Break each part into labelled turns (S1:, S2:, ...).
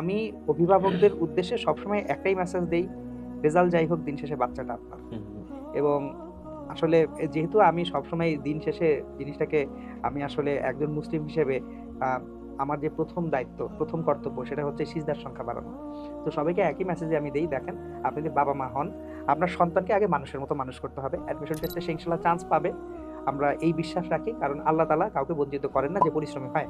S1: আমি অভিভাবকদের উদ্দেশ্যে সবসময় একটাই মেসেজ দেই রেজাল্ট যাই হোক দিন শেষে বাচ্চাটা আপনার। এবং আসলে যেহেতু আমি সবসময় দিন শেষে জিনিসটাকে আমি আসলে একজন মুসলিম হিসেবে আমার যে প্রথম দায়িত্ব প্রথম কর্তব্য সেটা হচ্ছে সিজদার সংখ্যা বাড়ানো। তো সবাইকে একই মেসেজে আমি দেই দেখেন আপনি যদি বাবা মা হন আপনার সন্তানকে আগে মানুষের মতো মানুষ করতে হবে। অ্যাডমিশন টেস্টে সে ইনশাল্লাহ চান্স পাবে। আমরা এই বিশ্বাস রাখি কারণ আল্লাহ তালা কাউকে বঞ্চিত করেন না যে পরিশ্রমী হয়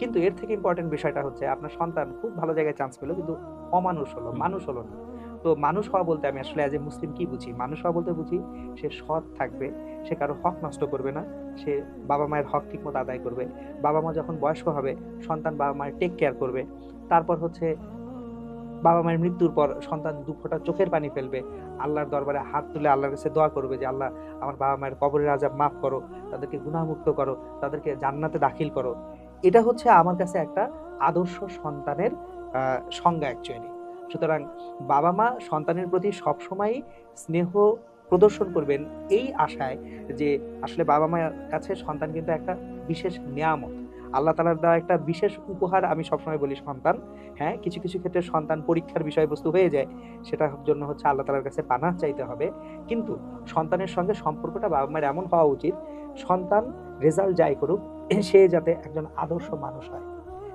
S1: কিন্তু এর থেকে ইম্পর্টেন্ট বিষয়টা হচ্ছে আপনার সন্তান খুব ভালো জায়গায় চান্স পেল কিন্তু অমানুষ হলো মানুষ হলো না। তো মানুষ হওয়া বলতে আমি আসলে অ্যাজ এ মুসলিম কি বুঝি? মানুষ হওয়া বলতে বুঝি সে সৎ থাকবে সে কারও হক নষ্ট করবে না সে বাবা মায়ের হক ঠিকমতো আদায় করবে। বাবা মা যখন বয়স্ক হবে সন্তান বাবা মায়ের টেক কেয়ার করবে। তারপর হচ্ছে বাবা মায়ের মৃত্যুর পর সন্তান দু ফোঁটা চোখের পানি ফেলবে। আল্লাহর দরবারে হাত তুলে আল্লাহর কাছে দোয়া করবে যে আল্লাহ আমার বাবা মায়ের কবরের আজাব মাফ করো তাদেরকে গুণামুক্ত করো তাদেরকে জান্নাতে দাখিল করো। এটা হচ্ছে আমার কাছে একটা আদর্শ সন্তানের সংজ্ঞা অ্যাকচুয়ালি সুতরাং বাবা মা সন্তানের প্রতি সবসময় স্নেহ প্রদর্শন করবেন এই আশায় যে আসলে বাবা মায়ের কাছে সন্তান কিন্তু একটা বিশেষ নিয়ামত। আল্লাহ তালার দেওয়া একটা বিশেষ উপহার আমি সবসময় বলি সন্তান। হ্যাঁ কিছু কিছু ক্ষেত্রে সন্তান পরীক্ষার বিষয়বস্তু হয়ে যায়, সেটার জন্য হচ্ছে আল্লাহ তালার কাছে পানা চাইতে হবে। কিন্তু সন্তানের সঙ্গে সম্পর্কটা বাবা মায়ের এমন হওয়া উচিত, সন্তান রেজাল্ট যাই করুক সে যাতে একজন আদর্শ মানুষ হয়।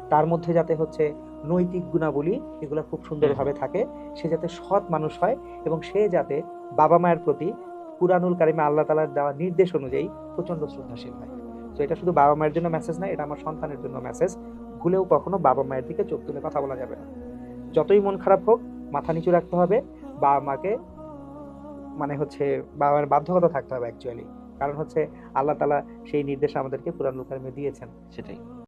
S1: তার মধ্যে যাতে হচ্ছে নৈতিক গুণাবলী এগুলো খুব সুন্দরভাবে থাকে সে যাতে সৎ মানুষ হয় এবং সে যাতে বাবা মায়ের প্রতি কুরআনুল কারিমে আল্লাহ তালার দেওয়া নির্দেশ অনুযায়ী প্রচণ্ড শ্রদ্ধাশীল হয়। তো এটা শুধু বাবা মায়ের জন্য মেসেজ না এটা আমার সন্তানের জন্য মেসেজ ভুলেও কখনো বাবা মায়ের দিকে চোখ তুলে কথা বলা যাবে না। যতই মন খারাপ হোক মাথা নিচু রাখতে হবে। বাবা মাকে মানে হচ্ছে বাবা মায়ের বাধ্যকতা থাকতে হবে অ্যাকচুয়ালি কারণ হচ্ছে আল্লাহ তালা সেই নির্দেশ আমাদেরকে কোরআনুল কারিমে দিয়েছেন।
S2: সেটাই।